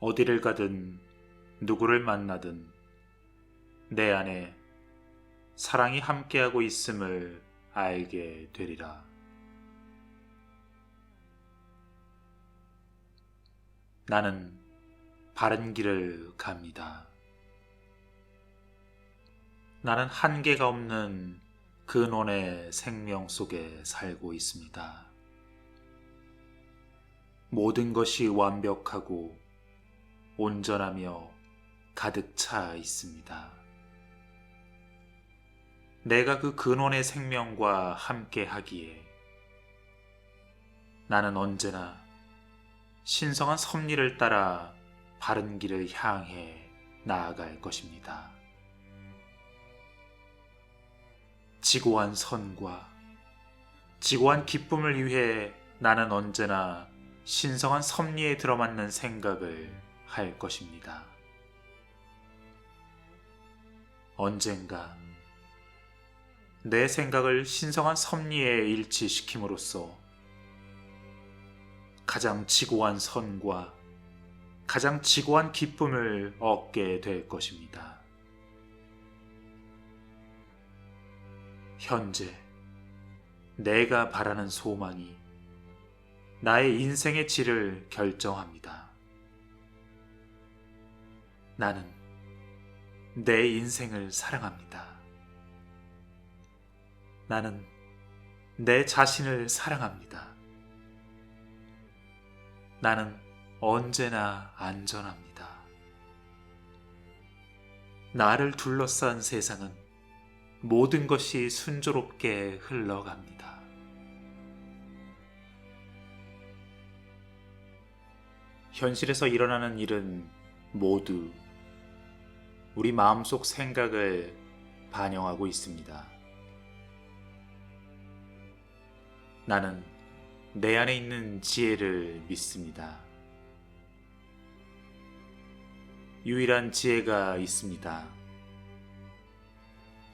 어디를 가든 누구를 만나든 내 안에 사랑이 함께하고 있음을 알게 되리라. 나는 바른 길을 갑니다. 나는 한계가 없는 근원의 생명 속에 살고 있습니다. 모든 것이 완벽하고 온전하며 가득 차 있습니다. 내가 그 근원의 생명과 함께 하기에 나는 언제나 신성한 섭리를 따라 바른 길을 향해 나아갈 것입니다. 지고한 선과 지고한 기쁨을 위해 나는 언제나 신성한 섭리에 들어맞는 생각을 할 것입니다. 언젠가 내 생각을 신성한 섭리에 일치시킴으로써 가장 지고한 선과 가장 지고한 기쁨을 얻게 될 것입니다. 현재 내가 바라는 소망이 나의 인생의 질을 결정합니다. 나는 내 인생을 사랑합니다. 나는 내 자신을 사랑합니다. 나는 언제나 안전합니다. 나를 둘러싼 세상은 모든 것이 순조롭게 흘러갑니다. 현실에서 일어나는 일은 모두 우리 마음속 생각을 반영하고 있습니다. 나는 내 안에 있는 지혜를 믿습니다. 유일한 지혜가 있습니다.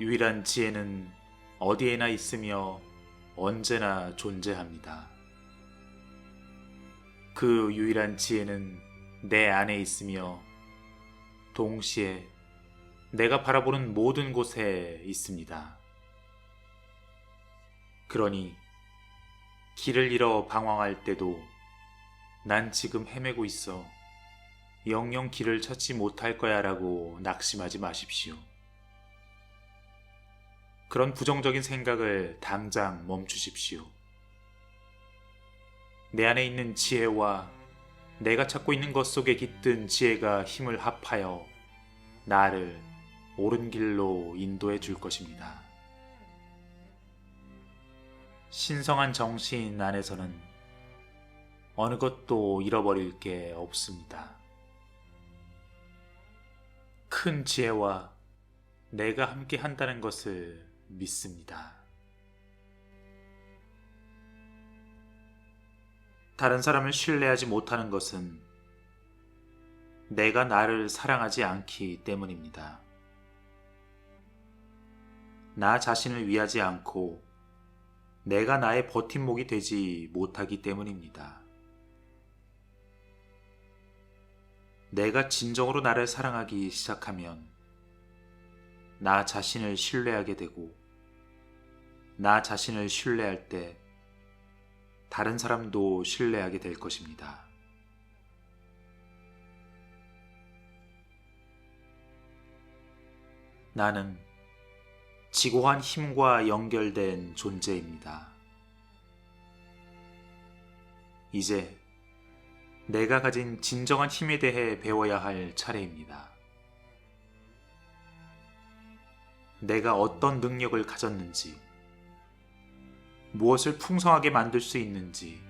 유일한 지혜는 어디에나 있으며 언제나 존재합니다. 그 유일한 지혜는 내 안에 있으며 동시에 내가 바라보는 모든 곳에 있습니다. 그러니 길을 잃어 방황할 때도 난 지금 헤매고 있어 영영 길을 찾지 못할 거야 라고 낙심하지 마십시오. 그런 부정적인 생각을 당장 멈추십시오. 내 안에 있는 지혜와 내가 찾고 있는 것 속에 깃든 지혜가 힘을 합하여 나를 옳은 길로 인도해 줄 것입니다. 신성한 정신 안에서는 어느 것도 잃어버릴 게 없습니다. 큰 지혜와 내가 함께 한다는 것을 믿습니다. 다른 사람을 신뢰하지 못하는 것은 내가 나를 사랑하지 않기 때문입니다. 나 자신을 위하지 않고 내가 나의 버팀목이 되지 못하기 때문입니다. 내가 진정으로 나를 사랑하기 시작하면 나 자신을 신뢰하게 되고 나 자신을 신뢰할 때 다른 사람도 신뢰하게 될 것입니다. 나는 지고한 힘과 연결된 존재입니다. 이제 내가 가진 진정한 힘에 대해 배워야 할 차례입니다. 내가 어떤 능력을 가졌는지, 무엇을 풍성하게 만들 수 있는지,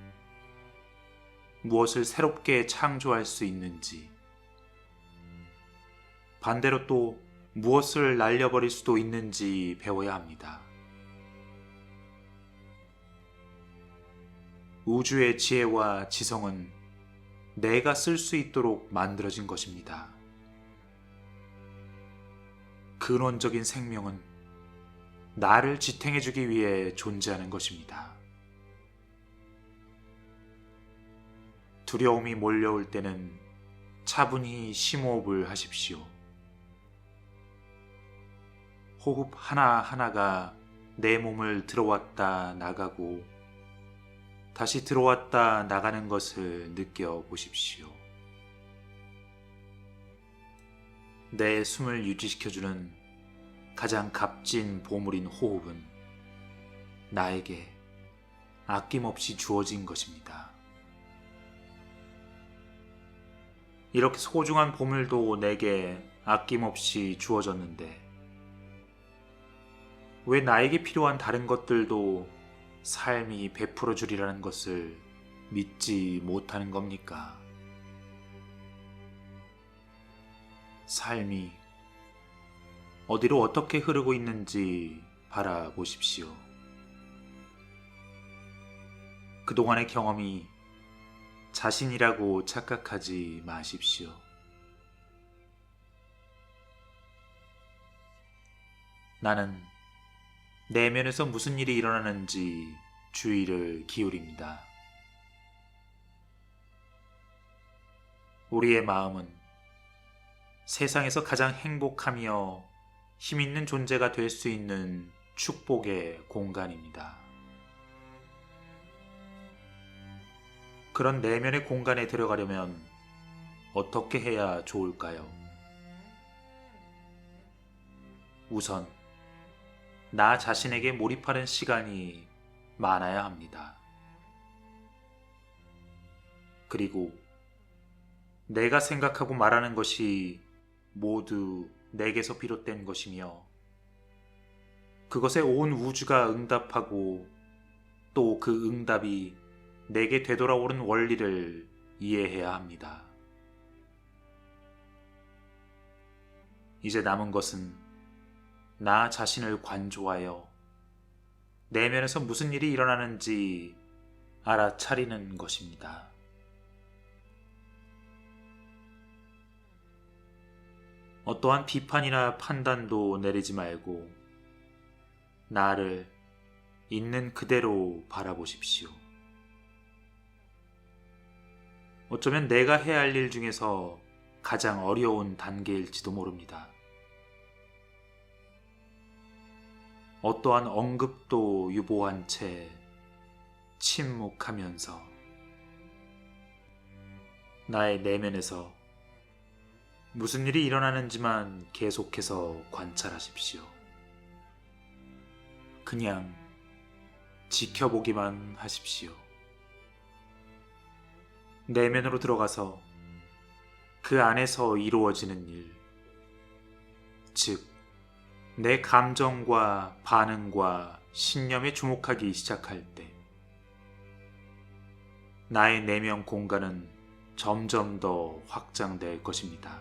무엇을 새롭게 창조할 수 있는지, 반대로 또 무엇을 날려버릴 수도 있는지 배워야 합니다. 우주의 지혜와 지성은 내가 쓸 수 있도록 만들어진 것입니다. 근원적인 생명은 나를 지탱해주기 위해 존재하는 것입니다. 두려움이 몰려올 때는 차분히 심호흡을 하십시오. 호흡 하나하나가 내 몸을 들어왔다 나가고 다시 들어왔다 나가는 것을 느껴보십시오. 내 숨을 유지시켜주는 가장 값진 보물인 호흡은 나에게 아낌없이 주어진 것입니다. 이렇게 소중한 보물도 내게 아낌없이 주어졌는데 왜 나에게 필요한 다른 것들도 삶이 베풀어 주리라는 것을 믿지 못하는 겁니까? 삶이 어디로 어떻게 흐르고 있는지 바라보십시오. 그동안의 경험이 자신이라고 착각하지 마십시오. 나는 내면에서 무슨 일이 일어나는지 주의를 기울입니다. 우리의 마음은 세상에서 가장 행복하며 힘 있는 존재가 될 수 있는 축복의 공간입니다. 그런 내면의 공간에 들어가려면 어떻게 해야 좋을까요? 우선, 나 자신에게 몰입하는 시간이 많아야 합니다. 그리고 내가 생각하고 말하는 것이 모두 내게서 비롯된 것이며 그것에 온 우주가 응답하고 또 그 응답이 내게 되돌아오는 원리를 이해해야 합니다. 이제 남은 것은 나 자신을 관조하여 내면에서 무슨 일이 일어나는지 알아차리는 것입니다. 어떠한 비판이나 판단도 내리지 말고 나를 있는 그대로 바라보십시오. 어쩌면 내가 해야 할 일 중에서 가장 어려운 단계일지도 모릅니다. 어떠한 언급도 유보한 채 침묵하면서 나의 내면에서 무슨 일이 일어나는지만 계속해서 관찰하십시오. 그냥 지켜보기만 하십시오. 내면으로 들어가서 그 안에서 이루어지는 일, 즉, 내 감정과 반응과 신념에 주목하기 시작할 때, 나의 내면 공간은 점점 더 확장될 것입니다.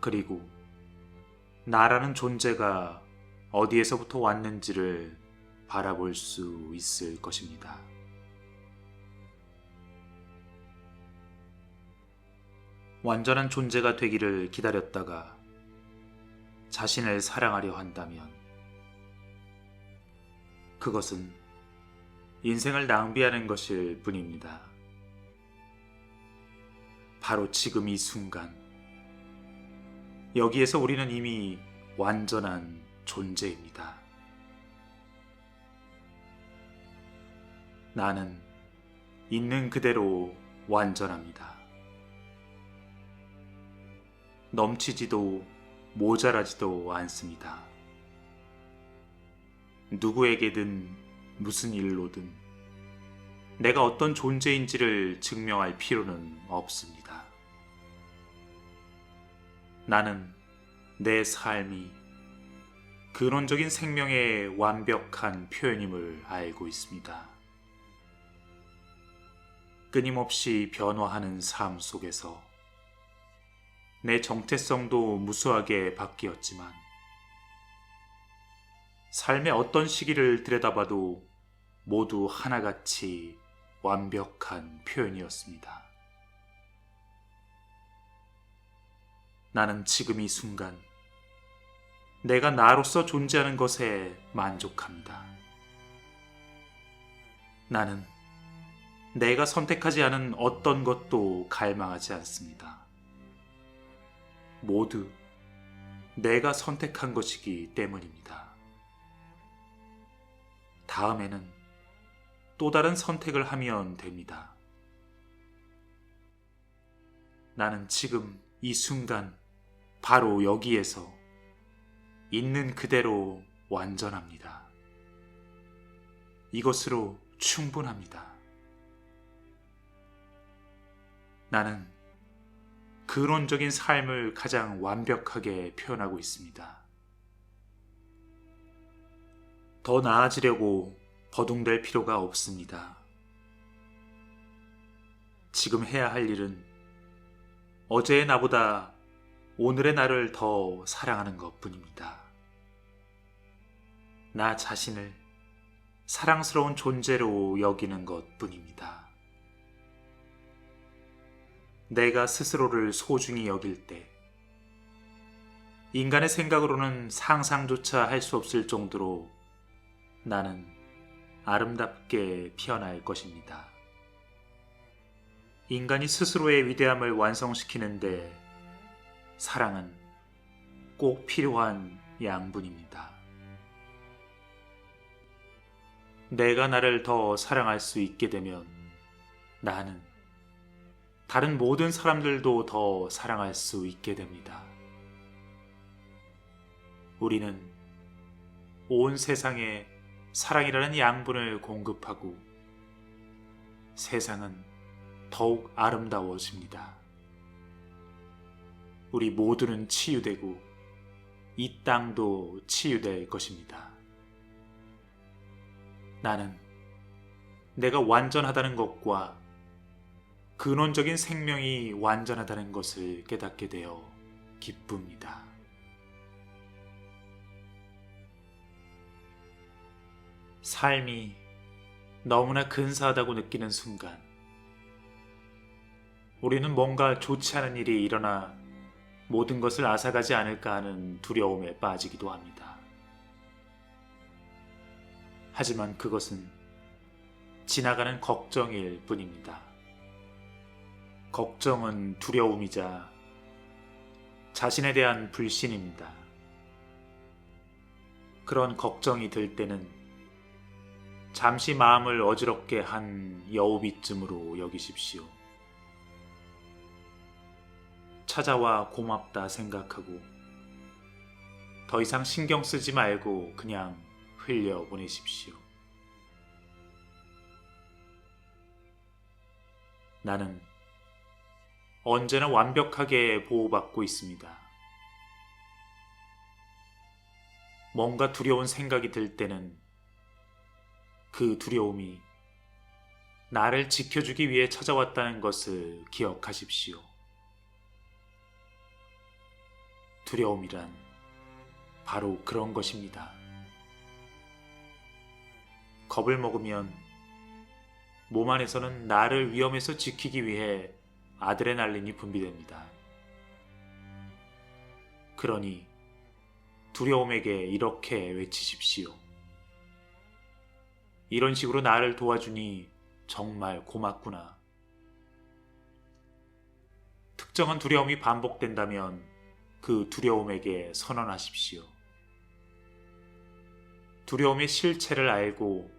그리고 나라는 존재가 어디에서부터 왔는지를 바라볼 수 있을 것입니다. 완전한 존재가 되기를 기다렸다가 자신을 사랑하려 한다면 그것은 인생을 낭비하는 것일 뿐입니다. 바로 지금 이 순간 여기에서 우리는 이미 완전한 존재입니다. 나는 있는 그대로 완전합니다. 넘치지도 모자라지도 않습니다. 누구에게든 무슨 일로든 내가 어떤 존재인지를 증명할 필요는 없습니다. 나는 내 삶이 근원적인 생명의 완벽한 표현임을 알고 있습니다. 끊임없이 변화하는 삶 속에서 내 정체성도 무수하게 바뀌었지만 삶의 어떤 시기를 들여다봐도 모두 하나같이 완벽한 표현이었습니다. 나는 지금 이 순간 내가 나로서 존재하는 것에 만족합니다. 나는 내가 선택하지 않은 어떤 것도 갈망하지 않습니다. 모두 내가 선택한 것이기 때문입니다. 다음에는 또 다른 선택을 하면 됩니다. 나는 지금 이 순간 바로 여기에서 있는 그대로 완전합니다. 이것으로 충분합니다. 나는 근원적인 삶을 가장 완벽하게 표현하고 있습니다. 더 나아지려고 버둥댈 필요가 없습니다. 지금 해야 할 일은 어제의 나보다 오늘의 나를 더 사랑하는 것 뿐입니다. 나 자신을 사랑스러운 존재로 여기는 것 뿐입니다. 내가 스스로를 소중히 여길 때, 인간의 생각으로는 상상조차 할 수 없을 정도로 나는 아름답게 피어날 것입니다. 인간이 스스로의 위대함을 완성시키는데 사랑은 꼭 필요한 양분입니다. 내가 나를 더 사랑할 수 있게 되면 나는 다른 모든 사람들도 더 사랑할 수 있게 됩니다. 우리는 온 세상에 사랑이라는 양분을 공급하고 세상은 더욱 아름다워집니다. 우리 모두는 치유되고 이 땅도 치유될 것입니다. 나는 내가 완전하다는 것과 근원적인 생명이 완전하다는 것을 깨닫게 되어 기쁩니다. 삶이 너무나 근사하다고 느끼는 순간, 우리는 뭔가 좋지 않은 일이 일어나 모든 것을 앗아가지 않을까 하는 두려움에 빠지기도 합니다. 하지만 그것은 지나가는 걱정일 뿐입니다. 걱정은 두려움이자 자신에 대한 불신입니다. 그런 걱정이 들 때는 잠시 마음을 어지럽게 한 여우비쯤으로 여기십시오. 찾아와 고맙다 생각하고 더 이상 신경 쓰지 말고 그냥 흘려 보내십시오. 나는 언제나 완벽하게 보호받고 있습니다. 뭔가 두려운 생각이 들 때는 그 두려움이 나를 지켜주기 위해 찾아왔다는 것을 기억하십시오. 두려움이란 바로 그런 것입니다. 겁을 먹으면 몸 안에서는 나를 위험에서 지키기 위해 아드레날린이 분비됩니다. 그러니 두려움에게 이렇게 외치십시오. 이런 식으로 나를 도와주니 정말 고맙구나. 특정한 두려움이 반복된다면 그 두려움에게 선언하십시오. 두려움의 실체를 알고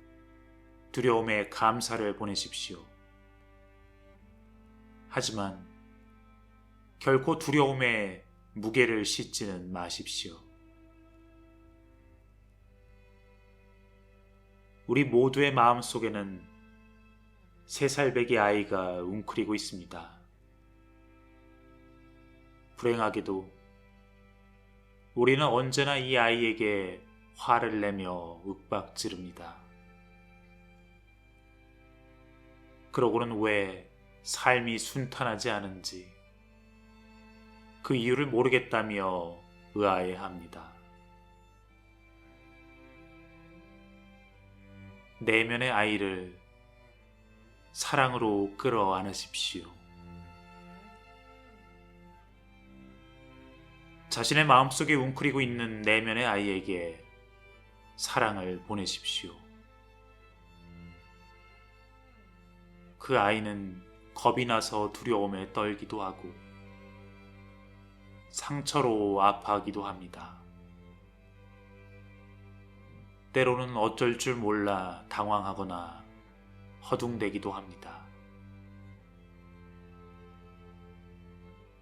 두려움에 감사를 보내십시오. 하지만 결코 두려움에 무게를 싣지는 마십시오. 우리 모두의 마음 속에는 세 살배기 아이가 웅크리고 있습니다. 불행하게도 우리는 언제나 이 아이에게 화를 내며 윽박 지릅니다. 그러고는 왜 삶이 순탄하지 않은지 그 이유를 모르겠다며 의아해 합니다. 내면의 아이를 사랑으로 끌어 안으십시오. 자신의 마음속에 웅크리고 있는 내면의 아이에게 사랑을 보내십시오. 그 아이는 겁이 나서 두려움에 떨기도 하고 상처로 아파하기도 합니다. 때로는 어쩔 줄 몰라 당황하거나 허둥대기도 합니다.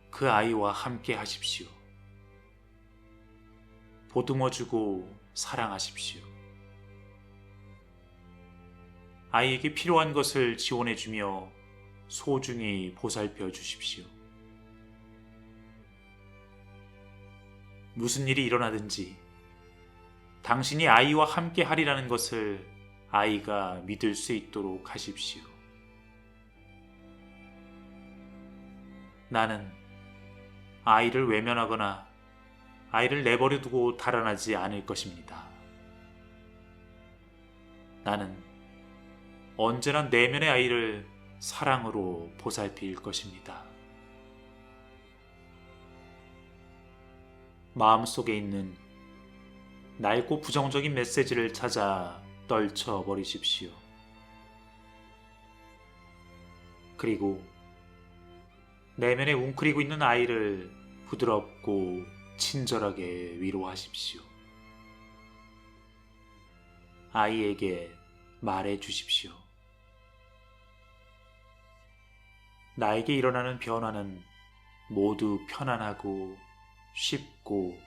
그 아이와 함께 하십시오. 보듬어주고 사랑하십시오. 아이에게 필요한 것을 지원해주며 소중히 보살펴 주십시오. 무슨 일이 일어나든지 당신이 아이와 함께 하리라는 것을 아이가 믿을 수 있도록 하십시오. 나는 아이를 외면하거나 아이를 내버려 두고 달아나지 않을 것입니다. 나는 언제나 내면의 아이를 사랑으로 보살필 것입니다. 마음속에 있는 낡고 부정적인 메시지를 찾아 떨쳐버리십시오. 그리고 내면에 웅크리고 있는 아이를 부드럽고 친절하게 위로하십시오. 아이에게 말해 주십시오. 나에게 일어나는 변화는 모두 편안하고 쉽고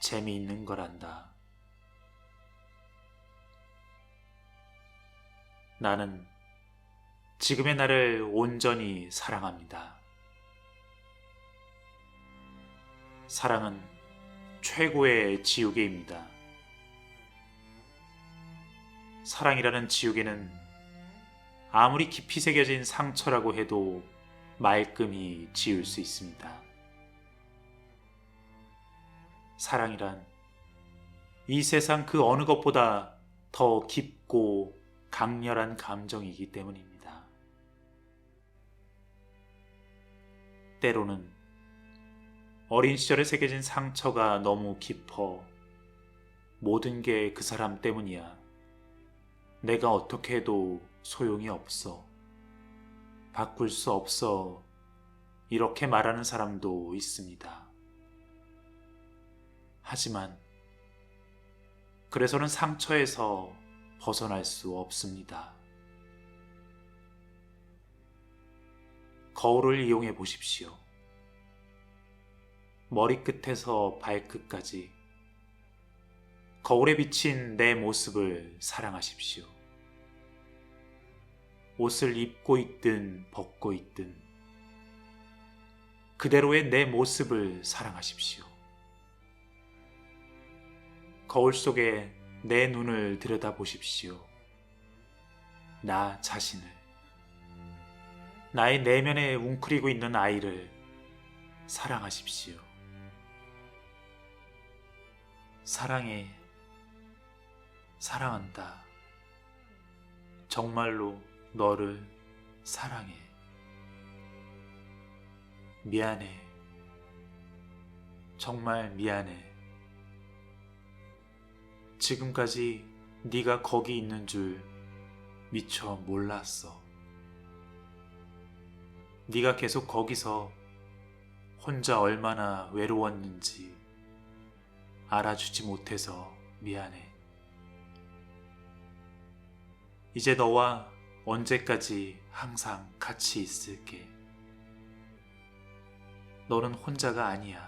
재미있는 거란다. 나는 지금의 나를 온전히 사랑합니다. 사랑은 최고의 지우개입니다. 사랑이라는 지우개는 아무리 깊이 새겨진 상처라고 해도 말끔히 지울 수 있습니다. 사랑이란 이 세상 그 어느 것보다 더 깊고 강렬한 감정이기 때문입니다. 때로는 어린 시절에 새겨진 상처가 너무 깊어 모든 게 그 사람 때문이야. 내가 어떻게 해도 소용이 없어. 바꿀 수 없어. 이렇게 말하는 사람도 있습니다. 하지만 그래서는 상처에서 벗어날 수 없습니다. 거울을 이용해 보십시오. 머리끝에서 발끝까지 거울에 비친 내 모습을 사랑하십시오. 옷을 입고 있든 벗고 있든 그대로의 내 모습을 사랑하십시오. 거울 속에 내 눈을 들여다 보십시오. 나 자신을. 나의 내면에 웅크리고 있는 아이를 사랑하십시오. 사랑해. 사랑한다. 정말로 너를 사랑해. 미안해. 정말 미안해. 지금까지 네가 거기 있는 줄 미처 몰랐어. 네가 계속 거기서 혼자 얼마나 외로웠는지 알아주지 못해서 미안해. 이제 너와 언제까지 항상 같이 있을게. 너는 혼자가 아니야.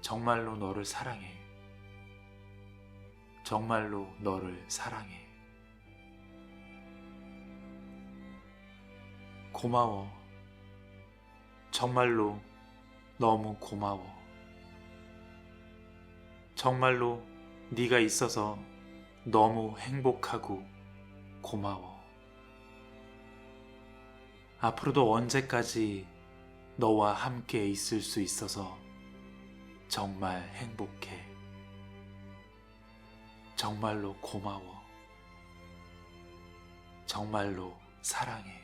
정말로 너를 사랑해. 정말로 너를 사랑해. 고마워. 정말로 너무 고마워. 정말로 네가 있어서 너무 행복하고 고마워. 앞으로도 언제까지 너와 함께 있을 수 있어서 정말 행복해. 정말로 고마워. 정말로 사랑해.